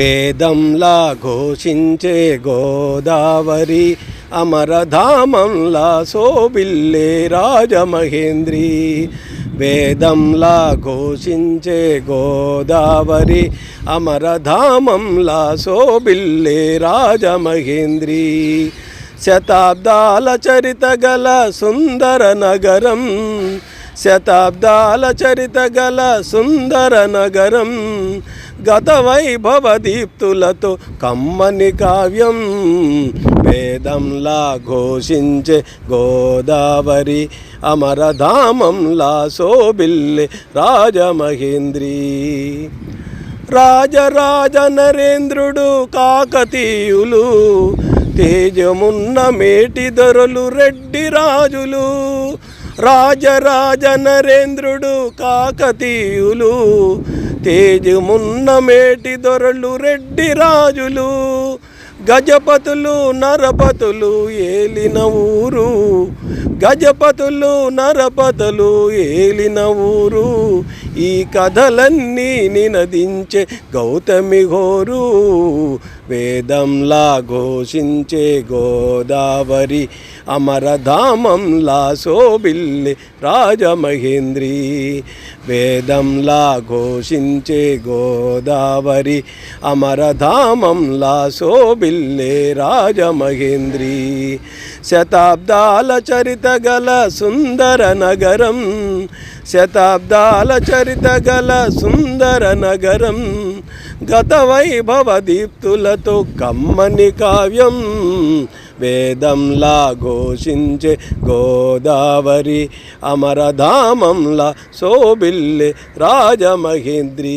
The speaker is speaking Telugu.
వేదంలా ఘోషించే గోదావరి అమరధామంలా శోభిల్లే రాజమహేంద్రి. వేదంలా ఘోషించే గోదావరి అమరధామంలా శోభిల్లే రాజమహేంద్రి. శతాబ్దాల చరిత గల సుందర నగరం శతాబ్దాల చరిత గల సుందర నగరం గత వైభవ దీప్తులతో కమ్మని కావ్యం వేదంలా ఘోషించే గోదావరి అమరధామంలా శోభిల్లే రాజమహేంద్రీ. రాజరాజ నరేంద్రుడు కాకతీయులు తేజమున్న మేటి దొరలు రెడ్డి రాజులు. రాజరాజ నరేంద్రుడు కాకతీయులు తేజమున్న మేటి దొరలు రెడ్డి రాజులు. గజపతులు నరపతులు ఏలిన ఊరు. గజపతులు నరపతులు ఏలిన ఊరు. ఈ కథలన్నీ నినదించే గౌతమి ఘోరు. వేదంలా ఘోషించే గోదావరి అమరధామంలా శోభిల్లి రాజమహేంద్రి. వేదంలా ఘోషించే గోదావరి అమరధామంలా పిల్లే రాజమహేంద్రి శతాబ్దాల చరిత గల సుందర నగరం. శతాబ్దాల చరిత గల సుందర నగరం. గత వైభవ దీప్తులతో కమ్మని కావ్యం. వేదంలా ఘోషించే గోదావరి అమరధామంలా శోభిల్లే రాజమహేంద్రీ.